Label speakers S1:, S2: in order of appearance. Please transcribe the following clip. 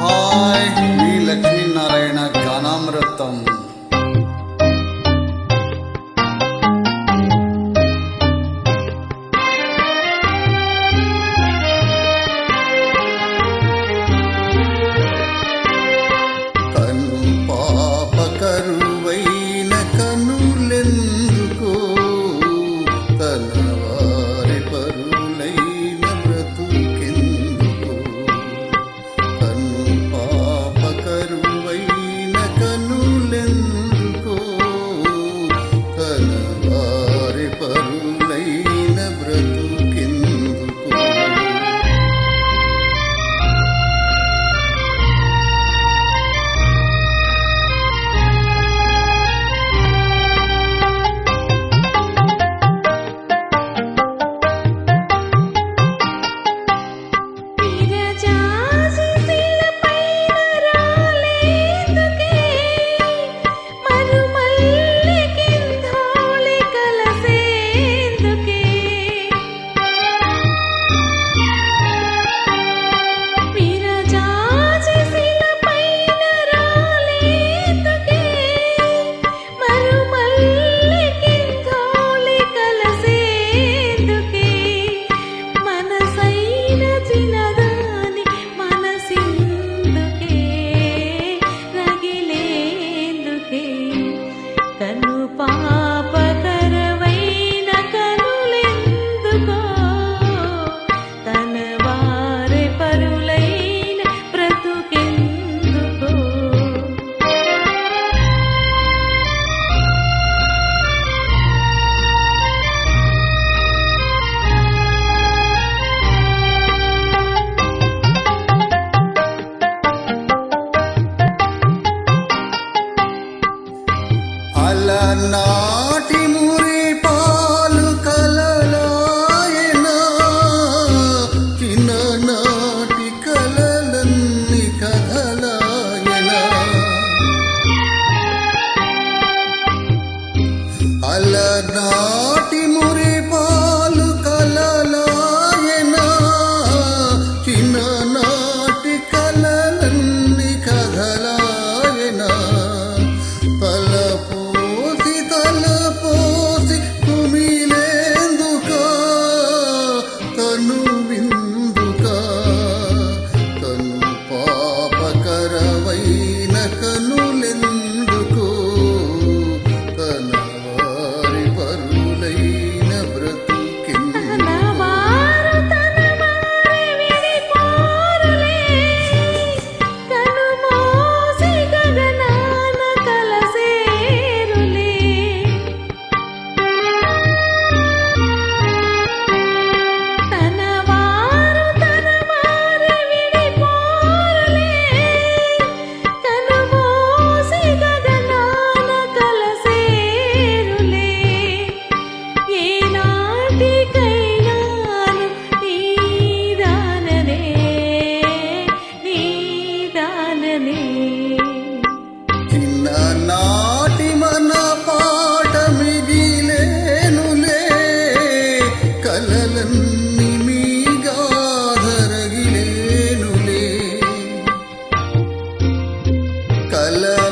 S1: all చిన్ననాటి మురిపాలు కలలాయనా. చిన్ననాటి కలలన్నీ కథలాయనా తలపోసి తలపోసి కుమిలేందుకా. తను విందుకా. తను పాపకరవై
S2: మననే
S1: చిన్న నాటి మన పాట మిగిలేనులే కలలన్నీ మీగా ధరగిలేనులే కలలు